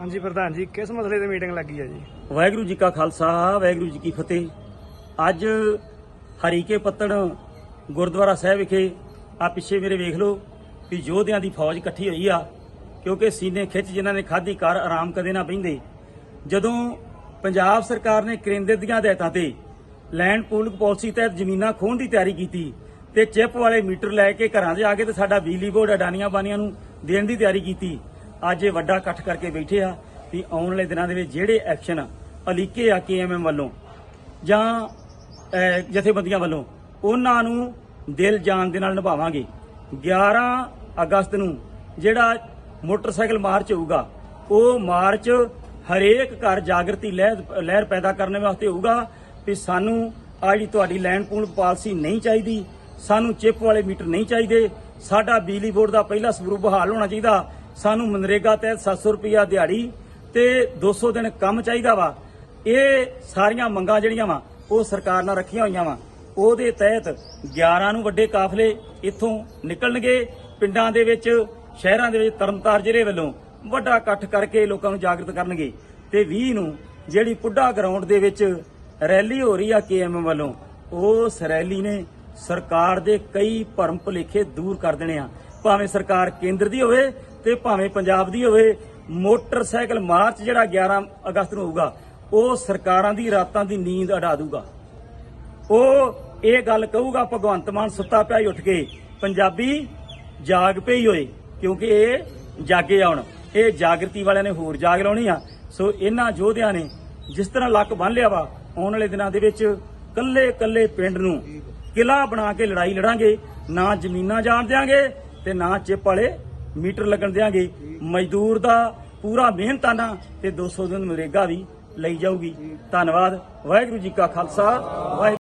ਹਾਂਜੀ ਪ੍ਰਧਾਨ ਜੀ, ਕਿਸ ਮਸਲੇ ਤੇ ਮੀਟਿੰਗ ਲੱਗੀ ਹੈ ਜੀ? ਵਾਹਿਗੁਰੂ ਜੀ ਕਾ ਖਾਲਸਾ, ਵਾਹਿਗੁਰੂ ਜੀ ਕੀ ਫਤਿਹ। ਅੱਜ ਹਰੀਕੇ ਪੱਤਣ ਗੁਰਦੁਆਰਾ ਸਾਹਿਬ ਵਿਖੇ ਆ ਪਿੱਛੇ ਮੇਰੇ ਵੇਖ ਲਓ ਵੀ ਯੋਧਿਆਂ ਦੀ ਫੌਜ ਇਕੱਠੀ ਹੋਈ ਆ, ਕਿਉਂਕਿ ਸੀਨੇ ਖਿੱਚ ਜਿਨ੍ਹਾਂ ਨੇ ਖਾਧੀ ਕਾਰ ਆਰਾਮ ਕਦੇ ਨਾ ਬਹਿੰਦੇ। ਜਦੋਂ ਪੰਜਾਬ ਸਰਕਾਰ ਨੇ ਕੇਂਦਰ ਦੀਆਂ ਹਦਾਇਤਾਂ ਤੇ ਲੈਂਡ ਪੂਲਿੰਗ ਪਾਲਿਸੀ ਤਹਿਤ ਜ਼ਮੀਨਾਂ ਖੋਹਣ ਦੀ ਤਿਆਰੀ ਕੀਤੀ ਤੇ ਚਿੱਪ ਵਾਲੇ ਮੀਟਰ ਲੈ ਕੇ ਘਰਾਂ 'ਚ ਆ ਕੇ ਤੇ ਸਾਡਾ ਬਿਜਲੀ ਬੋਰਡ ਅਡਾਨੀਆਂ ਬਾਨੀਆਂ ਨੂੰ ਦੇਣ ਦੀ ਤਿਆਰੀ ਕੀਤੀ ਅੱਜ ਇਹ ਵੱਡਾ ਇਕੱਠ ਕਰਕੇ ਬੈਠੇ ਆ ਵੀ ਆਉਣ ਵਾਲੇ ਦਿਨਾਂ ਦੇ ਵਿੱਚ ਜਿਹੜੇ ਐਕਸ਼ਨ ਅਲੀਕੇ ਆ ਕੇਐਮਐਮ ਵੱਲੋਂ ਜਾਂ ਜਥੇਬੰਦੀਆਂ ਵੱਲੋਂ, ਉਹਨਾਂ ਨੂੰ ਦਿਲ ਜਾਨ ਦੇ ਨਾਲ ਨਿਭਾਵਾਂਗੇ। 11 ਅਗਸਤ ਨੂੰ ਜਿਹੜਾ ਮੋਟਰਸਾਈਕਲ ਮਾਰਚ ਹੋਊਗਾ, ਉਹ ਮਾਰਚ ਹਰੇਕ ਘਰ ਜਾਗਰਤੀ ਲਹਿਰ ਲਹਿਰ ਪੈਦਾ ਕਰਨ ਵਾਸਤੇ ਹੋਊਗਾ ਵੀ ਸਾਨੂੰ ਆ ਤੁਹਾਡੀ ਲੈਂਡ ਪੂਲ ਪਾਲਿਸੀ ਨਹੀਂ ਚਾਹੀਦੀ, ਸਾਨੂੰ ਚਿੱਪ ਵਾਲੇ ਮੀਟਰ ਨਹੀਂ ਚਾਹੀਦੇ, ਸਾਡਾ ਬਿਜਲੀ ਬੋਰਡ ਦਾ ਪਹਿਲਾ ਸਰੂਪ ਬਹਾਲ ਹੋਣਾ ਚਾਹੀਦਾ ਸਾਨੂੰ ਮਨਰੇਗਾ ਤਹਿਤ 700 ਰੁਪਿਆ ਦਿਹਾੜੀ ਤੇ 200 ਦਿਨ ਕੰਮ ਚਾਹੀਦਾ ਵਾ। ਇਹ ਸਾਰੀਆਂ ਮੰਗਾਂ ਜਿਹੜੀਆਂ ਵਾ, ਉਹ ਸਰਕਾਰ ਨਾਲ ਰੱਖੀਆਂ ਹੋਈਆਂ ਵਾ। ਉਹਦੇ ਤਹਿਤ 11 ਨੂੰ ਵੱਡੇ ਕਾਫਲੇ ਇੱਥੋਂ ਨਿਕਲਣਗੇ। ਪਿੰਡਾਂ ਦੇ ਵਿੱਚ, ਸ਼ਹਿਰਾਂ ਦੇ ਵਿੱਚ ਤਰਨਤਾਰ ਜ਼ਿਲ੍ਹੇ ਵੱਲੋਂ ਵੱਡਾ ਇਕੱਠ ਕਰਕੇ ਲੋਕਾਂ ਨੂੰ ਜਾਗਰਤ ਕਰਨਗੇ। ਤੇ 20 ਨੂੰ ਜਿਹੜੀ ਪੁੱਡਾ ਗਰਾਊਂਡ ਦੇ ਵਿੱਚ ਰੈਲੀ ਹੋ ਰਹੀ ਆ ਕੇਐਮ ਵੱਲੋਂ, ਉਸ ਰੈਲੀ ਨੇ ਸਰਕਾਰ ਦੇ ਕਈ ਭਰਮ ਭੁਲੇਖੇ ਦੂਰ ਕਰ ਦੇਣੇ ਆ। ਭਾਵੇਂ ਸਰਕਾਰ ਕੇਂਦਰ ਦੀ ਹੋਵੇ ਤੇ ਭਾਵੇਂ ਪੰਜਾਬ ਦੀ ਹੋਵੇ, ਮੋਟਰਸਾਈਕਲ ਮਾਰਚ ਜਿਹੜਾ 11 ਅਗਸਤ ਨੂੰ ਹੋਊਗਾ, ਉਹ ਸਰਕਾਰਾਂ ਦੀ ਰਾਤਾਂ ਦੀ ਨੀਂਦ ਅਡਾ ਦੂਗਾ ਉਹ ਇਹ ਗੱਲ ਕਹੂਗਾ, ਭਗਵੰਤ ਮਾਨ ਸੁੱਤਾ ਪਿਆ ਹੀ ਉੱਠ ਕੇ, ਪੰਜਾਬੀ ਜਾਗ ਪਈ ਹੋਏ, ਕਿਉਂਕਿ ਇਹ ਜਾਗੇ ਆਉਣ। ਇਹ ਜਾਗਰਤੀ ਵਾਲਿਆਂ ਨੇ ਹੋਰ ਜਾਗ ਲਾਉਣੀ ਆ। ਸੋ ਇਹਨਾਂ ਯੋਧਿਆਂ ਨੇ ਜਿਸ ਤਰ੍ਹਾਂ ਲੱਕ ਬੰਨ ਲਿਆ ਵਾ, ਆਉਣ ਵਾਲੇ ਦਿਨਾਂ ਦੇ ਵਿੱਚ ਕੱਲੇ ਕੱਲੇ ਪਿੰਡ ਨੂੰ ਕਿਲਾ ਬਣਾ ਕੇ ਲੜਾਈ ਲੜਾਂਗੇ, ਨਾ ਜ਼ਮੀਨਾਂ ਜਾਣ ਦਿਆਂਗੇ ਤੇ ਨਾ ਚਿੱਪ ਵਾਲੇ ਮੀਟਰ ਲੱਗਣ ਦਿਆਂਗੇ। ਮਜ਼ਦੂਰ ਦਾ ਪੂਰਾ ਮਿਹਨਤਾਨਾ ਤੇ 200 ਦਿਨ ਮਨਰੇਗਾ ਵੀ ਲਈ ਜਾਊਗੀ। ਧੰਨਵਾਦ। ਵਾਹਿਗੁਰੂ ਜੀ ਕਾ ਖਾਲਸਾ। ਵਾਹਿਗੁਰੂ